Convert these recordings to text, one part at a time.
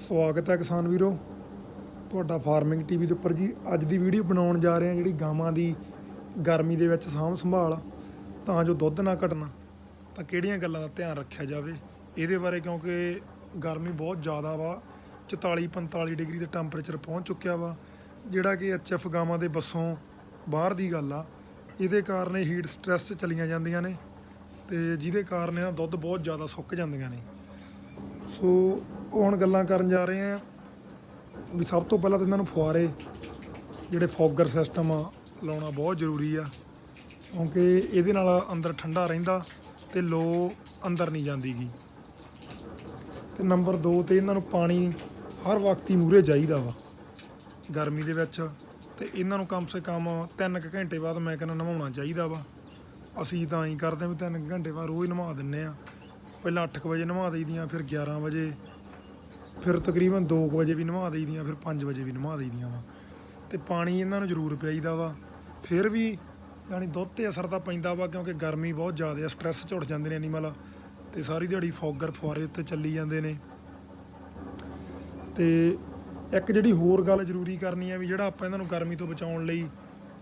ਸਵਾਗਤ ਹੈ ਕਿਸਾਨ ਵੀਰੋ। ਤੁਹਾਡਾ ਫਾਰਮਿੰਗ ਟੀਵੀ ਦੇ ਉੱਪਰ ਜੀ ਅੱਜ ਦੀ ਵੀਡੀਓ ਬਣਾਉਣ ਜਾ ਰਹੇ ਹਾਂ ਜਿਹੜੀ ਗਾਵਾਂ ਦੀ ਗਰਮੀ ਦੇ ਵਿੱਚ ਸਾਂਭ ਸੰਭਾਲ, ਤਾਂ ਜੋ ਦੁੱਧ ਨਾ ਘਟਣਾ, ਤਾਂ ਕਿਹੜੀਆਂ ਗੱਲਾਂ ਦਾ ਧਿਆਨ ਰੱਖਿਆ ਜਾਵੇ? ਇਹਦੇ ਬਾਰੇ ਕਿਉਂਕਿ ਗਰਮੀ ਬਹੁਤ ਜ਼ਿਆਦਾ ਵਾ 44 45 ਡਿਗਰੀ ਦੇ ਟੈਂਪਰੇਚਰ ਪਹੁੰਚ ਚੁੱਕਿਆ ਵਾ, ਜਿਹੜਾ ਕਿ ਐਚਐਫ ਗਾਵਾਂ ਦੇ ਬੱਸੋਂ ਬਾਹਰ ਦੀ ਗੱਲ ਆ। ਇਹਦੇ ਕਾਰਨ ਹੀਟ ਸਟ੍ਰੈਸ 'ਚ ਚਲੀਆਂ ਜਾਂਦੀਆਂ ਨੇ, ਤੇ ਜਿਹਦੇ ਕਾਰਨ ਇਹਨਾਂ ਦੁੱਧ ਬਹੁਤ ਜ਼ਿਆਦਾ ਸੁੱਕ ਜਾਂਦੀਆਂ ਨੇ। ਸੋ ਹੁਣ ਗੱਲਾਂ ਕਰਨ ਜਾ ਰਹੇ ਆ ਵੀ ਸਭ ਤੋਂ ਪਹਿਲਾਂ ਤਾਂ ਇਹਨਾਂ ਨੂੰ ਫੁਆਰੇ, ਜਿਹੜੇ ਫੌਗਰ ਸਿਸਟਮ ਆ, ਲਾਉਣਾ ਬਹੁਤ ਜ਼ਰੂਰੀ ਆ, ਕਿਉਂਕਿ ਇਹਦੇ ਨਾਲ ਅੰਦਰ ਠੰਡਾ ਰਹਿੰਦਾ ਤੇ ਲੋ ਅੰਦਰ ਨਹੀਂ ਜਾਂਦੀਗੀ। ਤੇ ਨੰਬਰ 2 ਤੇ ਇਹਨਾਂ ਨੂੰ ਪਾਣੀ ਹਰ ਵਕਤ ਹੀ ਮੂਰੇ ਚਾਹੀਦਾ ਵਾ, ਗਰਮੀ ਦੇ ਵਿੱਚ। ਤੇ ਇਹਨਾਂ ਨੂੰ ਕਮ ਸੇ ਕਮ 3 ਘੰਟੇ ਬਾਅਦ ਮੈਂ ਕਹਿੰਦਾ ਨਵਾਉਣਾ ਚਾਹੀਦਾ ਵਾ। ਅਸੀਂ ਤਾਂ ਹੀ ਕਰਦੇ ਹਾਂ ਵੀ 3 ਘੰਟੇ ਬਾਅਦ ਰੋਜ਼ ਨਵਾ ਦਿੰਨੇ ਆ ਪਹਿਲਾਂ 8 ਵਜੇ ਨਵਾ ਦਈਦੀਆਂ, ਫਿਰ 11 ਵਜੇ, ਫਿਰ ਤਕਰੀਬਨ 2 ਵਜੇ ਵੀ ਨਵਾ ਦਈਦੀਆਂ, ਫਿਰ 5 ਵਜੇ ਵੀ ਨਵਾ ਦਈਦੀਆਂ ਵਾ। ਤੇ ਪਾਣੀ ਇਹਨਾਂ ਨੂੰ ਜ਼ਰੂਰ ਪਿਆਈਦਾ ਵਾ। ਫਿਰ ਵੀ ਯਾਨੀ ਦੁੱਧ ਤੇ ਅਸਰ ਤਾਂ ਪੈਂਦਾ ਵਾ, ਕਿਉਂਕਿ ਗਰਮੀ ਬਹੁਤ ਜ਼ਿਆਦਾ ਆ ਸਟ੍ਰੈਸ ਝੁੱਟ ਜਾਂਦੇ ਨੇ ਐਨੀਮਲ ਤੇ ਸਾਰੀ ਦਿਹਾੜੀ ਫੌਗਰ ਫੁਆਰੇ ਉੱਤੇ ਚੱਲੀ ਜਾਂਦੇ ਨੇ। ਤੇ ਇੱਕ ਜਿਹੜੀ ਹੋਰ ਗੱਲ ਜ਼ਰੂਰੀ ਕਰਨੀ ਹੈ ਵੀ ਜਿਹੜਾ ਆਪਾਂ ਇਹਨਾਂ ਨੂੰ ਗਰਮੀ ਤੋਂ ਬਚਾਉਣ ਲਈ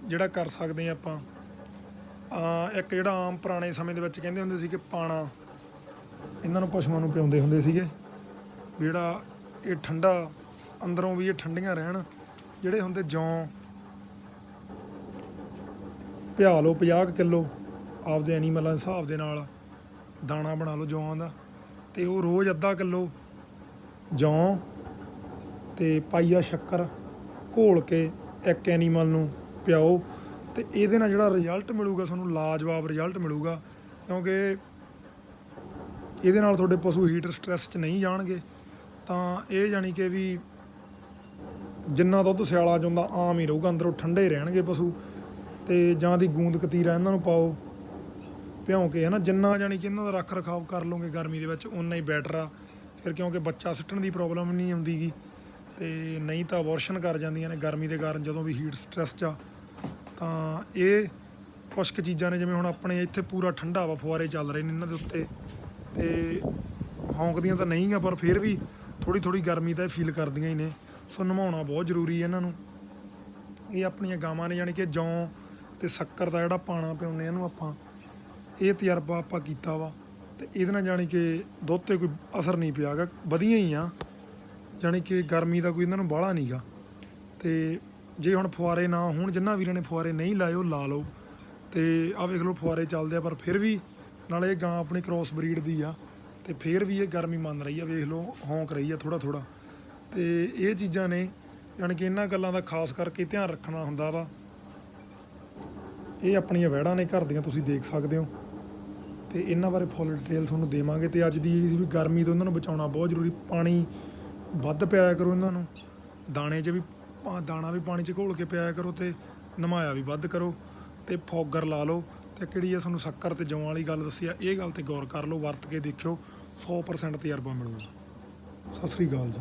ਜਿਹੜਾ ਕਰ ਸਕਦੇ ਆ ਆਪਾਂ ਆ ਇੱਕ ਜਿਹੜਾ ਆਮ ਪੁਰਾਣੇ ਸਮੇਂ ਦੇ ਵਿੱਚ ਕਹਿੰਦੇ ਹੁੰਦੇ ਸੀ ਕਿ ਪਾਣਾ ਇਹਨਾਂ ਨੂੰ ਪਸ਼ੂਆਂ ਨੂੰ ਪਿਆਉਂਦੇ ਹੁੰਦੇ ਸੀਗੇ ਜਿਹੜਾ ਇਹ ਠੰਡਾ, ਅੰਦਰੋਂ ਵੀ ਇਹ ਠੰਡੀਆਂ ਰਹਿਣ, ਜਿਹੜੇ ਹੁੰਦੇ ਜੌਂ, ਪਿਆ ਲਓ 50 ਕਿਲੋ ਆਪਦੇ ਐਨੀਮਲਾਂ ਦੇ ਹਿਸਾਬ ਦੇ ਨਾਲ ਦਾਣਾ ਬਣਾ ਲਓ ਜੌਂਾਂ ਦਾ ਤੇ ਉਹ ਰੋਜ਼ ਅੱਧਾ ਕਿਲੋ ਜੌਂ ਤੇ ਪਾਈਆ ਸ਼ੱਕਰ ਘੋਲ ਕੇ ਇੱਕ ਐਨੀਮਲ ਨੂੰ ਪਿਆਓ ਤੇ ਇਹਦੇ ਨਾਲ ਜਿਹੜਾ ਰਿਜ਼ਲਟ ਮਿਲੂਗਾ, ਤੁਹਾਨੂੰ ਲਾਜਵਾਬ ਰਿਜ਼ਲਟ ਮਿਲੂਗਾ ਕਿਉਂਕਿ ਇਹਦੇ ਨਾਲ ਤੁਹਾਡੇ ਪਸ਼ੂ ਹੀਟਰ ਸਟ੍ਰੈਸ 'ਚ ਨਹੀਂ ਜਾਣਗੇ, ਤਾਂ ਇਹ ਜਾਣੀ ਕਿ ਵੀ ਜਿੰਨਾ ਦੁੱਧ ਸਿਆਲਾ ਜਾਂਦਾ ਆਮ ਹੀ ਰਹੂਗਾ, ਅੰਦਰੋਂ ਠੰਡੇ ਰਹਿਣਗੇ ਪਸ਼ੂ ਤੇ ਜਾਂ ਦੀ ਗੂੰਦ ਕਤੀਰਾ ਇਹਨਾਂ ਨੂੰ ਪਾਓ ਭਿਉਂ ਕੇ ਹਨਾ, ਜਿੰਨਾ ਜਾਣੀ ਕਿ ਇਹਨਾਂ ਦਾ ਰੱਖ ਰਖਾਵ ਕਰ ਲਓਗੇ ਗਰਮੀ ਦੇ ਵਿੱਚ ਉਨਾ ਹੀ ਬੈਟਰ ਆ। ਫਿਰ ਕਿਉਂਕਿ ਬੱਚਾ ਸਿੱਟਣ ਦੀ ਪ੍ਰੋਬਲਮ ਨਹੀਂ ਆਉਂਦੀਗੀ ਤੇ ਨਹੀਂ ਤਾਂ ਅਬੋਰਸ਼ਨ ਕਰ ਜਾਂਦੀਆਂ ਨੇ ਗਰਮੀ ਦੇ ਕਾਰਨ ਜਦੋਂ ਵੀ ਹੀਟ ਸਟ੍ਰੈਸ 'ਚ ਆ। ਤਾਂ ਇਹ ਕੁਛ ਕੁ ਚੀਜ਼ਾਂ ਨੇ, ਜਿਵੇਂ ਹੁਣ ਆਪਣੇ ਇੱਥੇ ਪੂਰਾ ਠੰਡਾ ਵਾ ਫੁਆਰੇ ਚੱਲ ਰਹੇ ਨੇ ਇਹਨਾਂ ਦੇ ਉੱਤੇ। ਤੇ ਹੌਂਕਦੀਆਂ ਤਾਂ ਨਹੀਂ ਆ ਪਰ ਫਿਰ ਵੀ ਥੋੜੀ ਥੋੜੀ ਗਰਮੀ ਤਾਂ ਇਹ ਫੀਲ ਕਰਦੀਆਂ ਹੀ ਨੇ। ਸੋ ਨਮਾਉਣਾ ਬਹੁਤ ਜ਼ਰੂਰੀ ਹੈ ਇਹਨਾਂ ਨੂੰ। ਇਹ ਆਪਣੀਆਂ ਗਾਵਾਂ ਨੇ, ਯਾਨੀ ਕਿ ਜੌਂ ਤੇ ਸ਼ੱਕਰ ਦਾ ਜਿਹੜਾ ਪਾਣਾ ਪਿਉਂਦੇ ਇਹਨੂੰ ਆਪਾਂ, ਇਹ ਤਜਰਬਾ ਆਪਾਂ ਕੀਤਾ ਵਾ। ਤੇ ਇਹਦੇ ਨਾਲ ਜਾਣੀ ਕਿ ਦੁੱਧ ਤੇ ਕੋਈ ਅਸਰ ਨਹੀਂ ਪਿਆਗਾ ਵਧੀਆ ਹੀ ਆ। ਜਾਣੀ ਕਿ ਗਰਮੀ ਦਾ ਕੋਈ ਇਹਨਾਂ ਨੂੰ ਬਾਹਲਾ ਨਹੀਂਗਾ। ਤੇ ਜੇ ਹੁਣ ਫੁਆਰੇ ਨਾ ਹੋਣ, ਜਿੰਨਾ ਵੀਰਾਂ ਨੇ ਫੁਆਰੇ ਨਹੀਂ ਲਾਏ, ਉਹ ਲਾ ਲਓ। ਤੇ ਆ ਵੇਖ ਲਓ, ਫੁਆਰੇ ਚੱਲਦੇ ਆ, ਪਰ ਫਿਰ ਵੀ ਨਾਲੇ ਇਹ ਗਾਂ ਆਪਣੀ ਕ੍ਰੋਸ ਬਰੀਡ ਦੀ ਆ ਤੇ ਫਿਰ ਵੀ ਇਹ ਗਰਮੀ ਮੰਨ ਰਹੀ ਆ, ਵੇਖ ਲਓ, ਹੌਂਕ ਰਹੀ ਆ ਥੋੜਾ ਥੋੜਾ ਤੇ ਇਹ ਚੀਜ਼ਾਂ ਨੇ, ਯਾਨੀ ਕਿ ਇਹਨਾਂ ਗੱਲਾਂ ਦਾ ਖਾਸ ਕਰਕੇ ਧਿਆਨ ਰੱਖਣਾ ਹੁੰਦਾ ਵਾ। ਇਹ ਆਪਣੀਆਂ ਵਹਿੜਾਂ ਨੇ ਘਰ ਦੀਆਂ, ਤੁਸੀਂ ਦੇਖ ਸਕਦੇ ਹੋ। ਤੇ ਇਹਨਾਂ ਬਾਰੇ ਫੁੱਲ ਡਿਟੇਲ ਤੁਹਾਨੂੰ ਦੇਵਾਂਗੇ। ਤੇ ਅੱਜ ਦੀ ਇਹ ਸੀ ਵੀ ਗਰਮੀ ਤੋਂ ਇਹਨਾਂ ਨੂੰ ਬਚਾਉਣਾ ਬਹੁਤ ਜ਼ਰੂਰੀ, ਪਾਣੀ ਵੱਧ ਪਿਆਇਆ ਕਰੋ ਇਹਨਾਂ ਨੂੰ। ਦਾਣੇ 'ਚ ਵੀ, ਪਾ- ਦਾਣਾ ਵੀ ਪਾਣੀ 'ਚ ਘੋਲ ਕੇ ਪਿਆਇਆ ਕਰੋ ਤੇ ਨਮਾਇਆ ਵੀ ਵੱਧ ਕਰੋ। ਤੇ ਫੌਗਰ ਲਾ ਲਓ। ਤੇ ਕਿਹੜੀ ਆ ਤੁਹਾਨੂੰ ਸ਼ੱਕਰ ਤੇ ਜੌਂ ਵਾਲੀ ਗੱਲ ਦੱਸੀ ਆ, ਇਹ ਗੱਲ ਤੇ ਗੌਰ ਕਰ ਲਓ, ਵਰਤ ਕੇ ਦੇਖਿਓ 100% ਤਜਰਬਾ ਮਿਲੂਗਾ। ਸਤਿ ਸ੍ਰੀ ਅਕਾਲ ਜੀ।